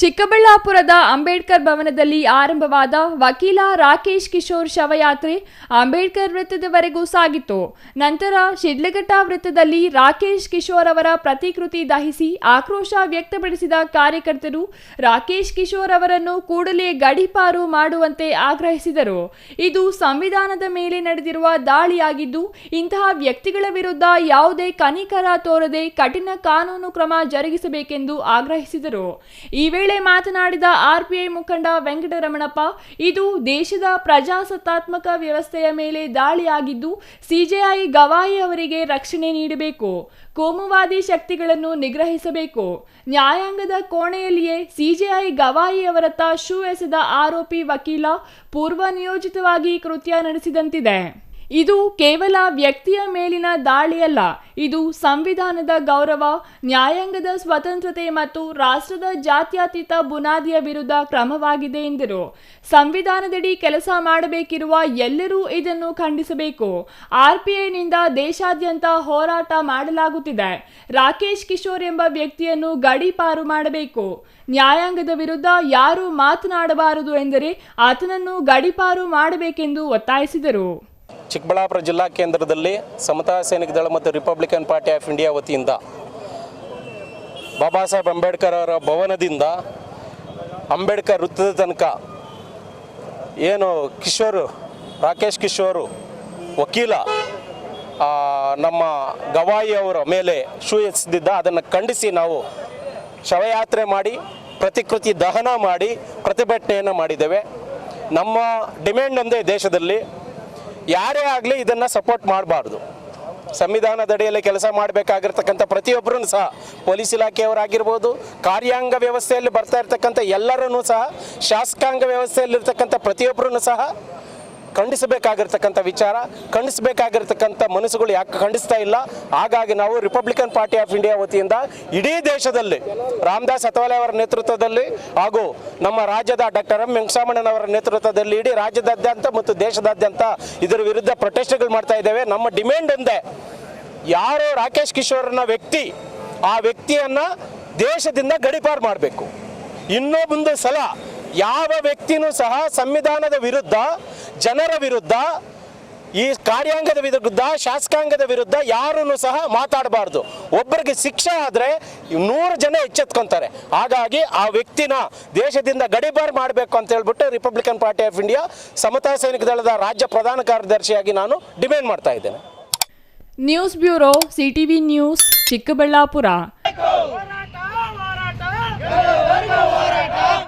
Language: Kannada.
ಚಿಕ್ಕಬಳ್ಳಾಪುರದ ಅಂಬೇಡ್ಕರ್ ಭವನದಲ್ಲಿ ಆರಂಭವಾದ ವಕೀಲ ರಾಕೇಶ್ ಕಿಶೋರ್ ಶವಯಾತ್ರೆ ಅಂಬೇಡ್ಕರ್ ವೃತ್ತದವರೆಗೂ ಸಾಗಿತು ನಂತರ ಶಿಡ್ಲಘಟ್ಟ ವೃತ್ತದಲ್ಲಿ ರಾಕೇಶ್ ಕಿಶೋರ್ ಅವರ ಪ್ರತಿಕೃತಿ ದಹಿಸಿ ಆಕ್ರೋಶ ವ್ಯಕ್ತಪಡಿಸಿದ ಕಾರ್ಯಕರ್ತರು ರಾಕೇಶ್ ಕಿಶೋರ್ ಅವರನ್ನು ಕೂಡಲೇ ಗಡಿಪಾರು ಮಾಡುವಂತೆ ಆಗ್ರಹಿಸಿದರು. ಇದು ಸಂವಿಧಾನದ ಮೇಲೆ ನಡೆದಿರುವ ದಾಳಿಯಾಗಿದ್ದು, ಇಂತಹ ವ್ಯಕ್ತಿಗಳ ವಿರುದ್ಧ ಯಾವುದೇ ಕನಿಕರ ತೋರದೆ ಕಠಿಣ ಕಾನೂನು ಕ್ರಮ ಜರುಗಿಸಬೇಕೆಂದು ಆಗ್ರಹಿಸಿದರು. ಈ ವೇಳೆ ಮಾತನಾಡಿದ ಆರ್ಪಿಐ ಮುಖಂಡ ವೆಂಕಟರಮಣಪ್ಪ, ಇದು ದೇಶದ ಪ್ರಜಾಸತ್ತಾತ್ಮಕ ವ್ಯವಸ್ಥೆಯ ಮೇಲೆ ದಾಳಿಯಾಗಿದ್ದು, ಸಿಜೆಐ ಗವಾಯಿ ಅವರಿಗೆ ರಕ್ಷಣೆ ನೀಡಬೇಕು, ಕೋಮುವಾದಿ ಶಕ್ತಿಗಳನ್ನು ನಿಗ್ರಹಿಸಬೇಕು. ನ್ಯಾಯಾಂಗದ ಕೋಣೆಯಲ್ಲಿಯೇ ಸಿಜೆಐ ಗವಾಯಿ ಅವರತ್ತ ಶೂ ಎಸೆದ ಆರೋಪಿ ವಕೀಲ ಪೂರ್ವ ನಿಯೋಜಿತವಾಗಿ ಕೃತ್ಯ ನಡೆಸಿದಂತಿದೆ. ಇದು ಕೇವಲ ವ್ಯಕ್ತಿಯ ಮೇಲಿನ ದಾಳಿಯಲ್ಲ, ಇದು ಸಂವಿಧಾನದ ಗೌರವ, ನ್ಯಾಯಾಂಗದ ಸ್ವತಂತ್ರತೆ ಮತ್ತು ರಾಷ್ಟ್ರದ ಜಾತ್ಯತೀತ ಬುನಾದಿಯ ವಿರುದ್ಧ ಕ್ರಮವಾಗಿದೆ ಎಂದರು. ಸಂವಿಧಾನದಡಿ ಕೆಲಸ ಮಾಡಬೇಕಿರುವ ಎಲ್ಲರೂ ಇದನ್ನು ಖಂಡಿಸಬೇಕು. ಆರ್ಪಿಐನಿಂದ ದೇಶಾದ್ಯಂತ ಹೋರಾಟ ಮಾಡಲಾಗುತ್ತಿದೆ. ರಾಕೇಶ್ ಕಿಶೋರ್ ಎಂಬ ವ್ಯಕ್ತಿಯನ್ನು ಗಡೀಪಾರು ಮಾಡಬೇಕು. ನ್ಯಾಯಾಂಗದ ವಿರುದ್ಧ ಯಾರು ಮಾತನಾಡಬಾರದು ಎಂದರೆ ಆತನನ್ನು ಗಡೀಪಾರು ಮಾಡಬೇಕೆಂದು ಒತ್ತಾಯಿಸಿದರು. ಚಿಕ್ಕಬಳ್ಳಾಪುರ ಜಿಲ್ಲಾ ಕೇಂದ್ರದಲ್ಲಿ ಸಮತಾ ಸೈನಿಕ ದಳ ಮತ್ತು ರಿಪಬ್ಲಿಕನ್ ಪಾರ್ಟಿ ಆಫ್ ಇಂಡಿಯಾ ವತಿಯಿಂದ ಬಾಬಾ ಸಾಹೇಬ್ ಅಂಬೇಡ್ಕರ್ ಅವರ ಭವನದಿಂದ ಅಂಬೇಡ್ಕರ್ ವೃತ್ತದ ತನಕ ಏನು ಕಿಶೋರು, ರಾಕೇಶ್ ಕಿಶೋರು, ವಕೀಲ ನಮ್ಮ ಗವಾಯಿ ಅವರ ಮೇಲೆ ಶೂ ಎಸೆದಿದ್ದ ಅದನ್ನು ಖಂಡಿಸಿ ನಾವು ಶವಯಾತ್ರೆ ಮಾಡಿ, ಪ್ರತಿಕೃತಿ ದಹನ ಮಾಡಿ, ಪ್ರತಿಭಟನೆಯನ್ನು ಮಾಡಿದ್ದೇವೆ. ನಮ್ಮ ಡಿಮ್ಯಾಂಡ್ ಒಂದೇ ದೇಶದಲ್ಲಿ ಯಾರೇ ಆಗಲಿ ಇದನ್ನು ಸಪೋರ್ಟ್ ಮಾಡಬಾರ್ದು. ಸಂವಿಧಾನದಡಿಯಲ್ಲಿ ಕೆಲಸ ಮಾಡಬೇಕಾಗಿರ್ತಕ್ಕಂಥ ಪ್ರತಿಯೊಬ್ಬರೂ ಸಹ ಪೊಲೀಸ್ ಇಲಾಖೆಯವರಾಗಿರ್ಬೋದು, ಕಾರ್ಯಾಂಗ ವ್ಯವಸ್ಥೆಯಲ್ಲಿ ಬರ್ತಾ ಇರ್ತಕ್ಕಂಥ ಎಲ್ಲರನ್ನೂ ಸಹ, ಶಾಸಕಾಂಗ ವ್ಯವಸ್ಥೆಯಲ್ಲಿರ್ತಕ್ಕಂಥ ಪ್ರತಿಯೊಬ್ಬರೂ ಸಹ ಖಂಡಿಸಬೇಕಾಗಿರ್ತಕ್ಕಂಥ ವಿಚಾರ, ಖಂಡಿಸಬೇಕಾಗಿರ್ತಕ್ಕಂಥ ಮನಸ್ಸುಗಳು ಯಾಕೆ ಖಂಡಿಸ್ತಾ ಇಲ್ಲ? ಹಾಗಾಗಿ ನಾವು ರಿಪಬ್ಲಿಕನ್ ಪಾರ್ಟಿ ಆಫ್ ಇಂಡಿಯಾ ವತಿಯಿಂದ ಇಡೀ ದೇಶದಲ್ಲಿ ರಾಮದಾಸ್ ಅತವಾಲೆ ಅವರ ನೇತೃತ್ವದಲ್ಲಿ ಹಾಗೂ ನಮ್ಮ ರಾಜ್ಯದ ಡಾಕ್ಟರ್ ಎಂ ವೆಂಕಟರಮಣನವರ ನೇತೃತ್ವದಲ್ಲಿ ಇಡೀ ರಾಜ್ಯದಾದ್ಯಂತ ಮತ್ತು ದೇಶದಾದ್ಯಂತ ಇದರ ವಿರುದ್ಧ ಪ್ರೊಟೆಸ್ಟ್ಗಳು ಮಾಡ್ತಾ ಇದ್ದೇವೆ. ನಮ್ಮ ಡಿಮ್ಯಾಂಡ್ ಒಂದೇ. ಯಾರೋ ರಾಕೇಶ್ ಕಿಶೋರ್ನ ವ್ಯಕ್ತಿ, ಆ ವ್ಯಕ್ತಿಯನ್ನ ದೇಶದಿಂದ ಗಡಿಪಾರು ಮಾಡಬೇಕು. ಇನ್ನೊಂದು ಸಲ ಯಾವ ವ್ಯಕ್ತಿನೂ ಸಹ ಸಂವಿಧಾನದ ವಿರುದ್ಧ ಜನರ ವಿರುದ್ಧ, ಈ ಕಾರ್ಯಾಂಗದ ವಿರುದ್ಧ, ಶಾಸಕಾಂಗದ ವಿರುದ್ಧ ಯಾರೂ ಸಹ ಮಾತಾಡಬಾರ್ದು. ಒಬ್ಬರಿಗೆ ಶಿಕ್ಷೆ ಆದರೆ ನೂರು ಜನ ಎಚ್ಚೆತ್ಕೊಂತಾರೆ. ಹಾಗಾಗಿ ಆ ವ್ಯಕ್ತಿನ ದೇಶದಿಂದ ಗಡಿಬಾರ್ ಮಾಡಬೇಕು ಅಂತ ಹೇಳ್ಬಿಟ್ಟು Republican Party of India Samata Sainika ದಳದ ರಾಜ್ಯ ಪ್ರಧಾನ ಕಾರ್ಯದರ್ಶಿಯಾಗಿ ನಾನು ಡಿಮ್ಯಾಂಡ್ ಮಾಡ್ತಾ ಇದ್ದೇನೆ. News bureau CTV news, Chikkaballapur.